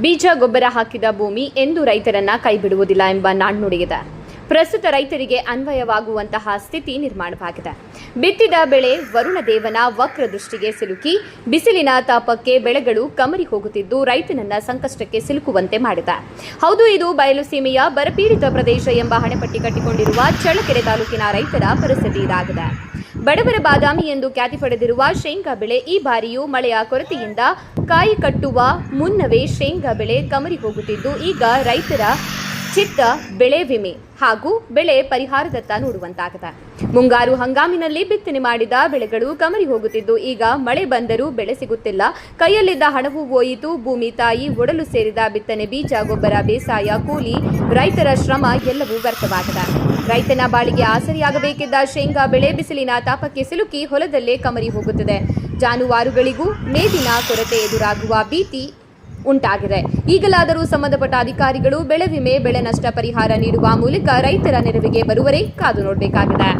ಬೀಜ ಗೊಬ್ಬರ ಹಾಕಿದ ಭೂಮಿ ಎಂದು ರೈತರನ್ನ ಕೈಬಿಡುವುದಿಲ್ಲ ಎಂಬ ನಾಣ್ಣುಡಿಯಿದೆ ಪ್ರಸ್ತುತ ರೈತರಿಗೆ ಅನ್ವಯವಾಗುವಂತಹ ಸ್ಥಿತಿ ನಿರ್ಮಾಣವಾಗಿದೆ. ಬಿತ್ತಿದ ಬೆಳೆ ವರುಣ ದೇವನ ವಕ್ರ ಸಿಲುಕಿ, ಬಿಸಿಲಿನ ತಾಪಕ್ಕೆ ಬೆಳೆಗಳು ಕಮರಿ ಹೋಗುತ್ತಿದ್ದು ರೈತನನ್ನ ಸಂಕಷ್ಟಕ್ಕೆ ಸಿಲುಕುವಂತೆ ಮಾಡಿದೆ. ಹೌದು, ಇದು ಬಯಲು ಸೀಮೆಯ ಬರಪೀಡಿತ ಪ್ರದೇಶ ಎಂಬ ಹಣೆಪಟ್ಟಿ ಕಟ್ಟಿಕೊಂಡಿರುವ ಚಳ್ಳಕೆರೆ ತಾಲೂಕಿನ ರೈತರ ಪರಿಸ್ಥಿತಿ ಇದಾಗಿದೆ. ಬಡವರ ಬಾದಾಮಿ ಎಂದು ಖ್ಯಾತಿ ಪಡೆದಿರುವ ಶೇಂಗಾ ಬೆಳೆ ಈ ಬಾರಿಯೂ ಮಳೆಯ ಕೊರತೆಯಿಂದ ಕಾಯಿ ಕಟ್ಟುವ ಮುನ್ನವೇ ಶೇಂಗಾ ಬೆಳೆ ಕಮರಿ ಹೋಗುತ್ತಿದ್ದು, ಈಗ ರೈತರ ಚಿತ್ತ ಬೆಳೆ ವಿಮೆ. ಹಾಗೂ ಬೆಳೆ ಪರಿಹಾರದತ್ತ ನೋಡುವಂತಾಗಿದೆ. ಮುಂಗಾರು ಹಂಗಾಮಿನಲ್ಲಿ ಬಿತ್ತನೆ ಮಾಡಿದ ಬೆಳೆಗಳು ಕಮರಿ ಹೋಗುತ್ತಿದ್ದು, ಈಗ ಮಳೆ ಬಂದರೂ ಬೆಳೆ ಸಿಗುತ್ತಿಲ್ಲ. ಕೈಯಲ್ಲಿದ್ದ ಹಣವೂ ಹೋಯಿತು. ಭೂಮಿ ತಾಯಿ ಒಡಲು ಸೇರಿದ ಬಿತ್ತನೆ ಬೀಜ, ಗೊಬ್ಬರ, ಬೇಸಾಯ, ಕೂಲಿ, ರೈತರ ಶ್ರಮ ಎಲ್ಲವೂ ವ್ಯರ್ಥವಾಗಿದೆ. ರೈತನ ಬಾಳಿಗೆ ಆಸರಿಯಾಗಬೇಕಿದ್ದ ಶೇಂಗಾ ಬೆಳೆ ಬಿಸಿಲಿನ ತಾಪಕ್ಕೆ ಸಿಲುಕಿ ಹೊಲದಲ್ಲೇ ಕಮರಿ ಹೋಗುತ್ತಿದೆ. ಜಾನುವಾರುಗಳಿಗೂ ಮೇವಿನ ಕೊರತೆ ಎದುರಾಗುವ ಭೀತಿ ಉಂಟಾಗಿದೆ. ಈಗಲಾದರೂ ಸಂಬಂಧಪಟ್ಟ ಅಧಿಕಾರಿಗಳು ಬೆಳೆ ವಿಮೆ, ಬೆಳೆ ನಷ್ಟ ಪರಿಹಾರ ನೀಡುವ ಮೂಲಕ ರೈತರ ನೆರವಿಗೆ ಬರುವರೇ ಕಾದು ನೋಡಬೇಕಾಗಿದೆ.